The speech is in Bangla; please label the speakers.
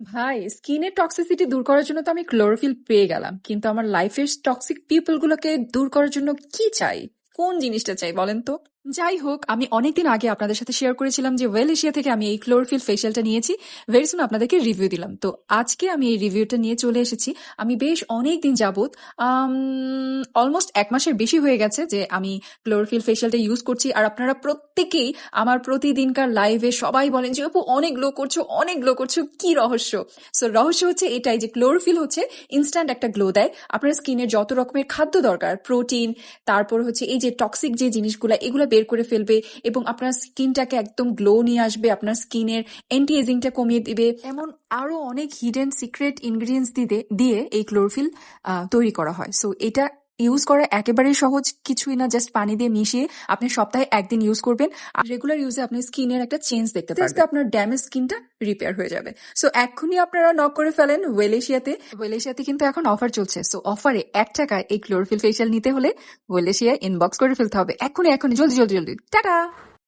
Speaker 1: ভাই, স্কিনের টক্সিসিটি দূর করার জন্য তো আমি ক্লোরোফিল পেয়ে গেলাম, কিন্তু আমার লাইফের টক্সিক পিপল গুলোকে দূর করার জন্য কি চাই? কোন জিনিসটা চাই বলেন তো? যাই হোক, আমি অনেকদিন আগে আপনাদের সাথে শেয়ার করেছিলাম যে ওয়েল এশিয়া থেকে আমি এই ক্লোরফিল ফেশিয়ালটা নিয়েছি। ভেরি সুন আপনাদেরকে রিভিউ দিলাম। তো আজকে আমি এই রিভিউটা নিয়ে চলে এসেছি। আমি বেশ অনেক দিন যাবত অলমোস্ট এক মাসের বেশি হয়ে গেছে যে আমি ক্লোরফিল ফেশিয়ালটা ইউজ করছি। আর আপনারা প্রত্যেকেই আমার প্রতিদিনকার লাইভে সবাই বলেন যে, আপু, অনেক গ্লো করছ, অনেক গ্লো করছ, কি রহস্য? সো রহস্য হচ্ছে এটাই যে ক্লোরফিল হচ্ছে ইনস্ট্যান্ট একটা গ্লো দেয়। আপনার স্কিনের যত রকমের খাদ্য দরকার প্রোটিন তারপর হচ্ছে এই যে টক্সিক যে জিনিসগুলো, এগুলো করে ফেলবে এবং আপনার স্কিনটাকে একদম গ্লো নিয়ে আসবে, আপনার স্কিনের অ্যান্টি এজিংটা কমিয়ে দিবে। এমন আরও অনেক হিডেন সিক্রেট ইনগ্রিডিয়েন্টস দিতে, দিয়ে এই ক্লোরোফিল তৈরি করা হয়। সো এটা ইউজ করা একেবারেই সহজ কিছুই না জাস্ট পানি দিয়ে মিশিয়ে আপনি সপ্তাহে একদিন ইউজ করবেন। আর রেগুলার ইউজে আপনি স্কিনের একটা চেঞ্জ দেখতে পারবেন। আপনার ড্যামেজ স্কিনটা রিপেয়ার হয়ে যাবে। সো এখনই আপনারা নক করে ফেলেন ওয়েলেশিয়াতে ওয়েলেশিয়াতে কিন্তু এখন অফার চলছে। সো অফারে এক টাকায় এই ক্লোরোফিল ফেশিয়াল নিতে হলে ওয়েলেশিয়া ইনবক্স করে ফেলতে হবে। এখনই এখনই জলদি জলদি জলদি। টাটা!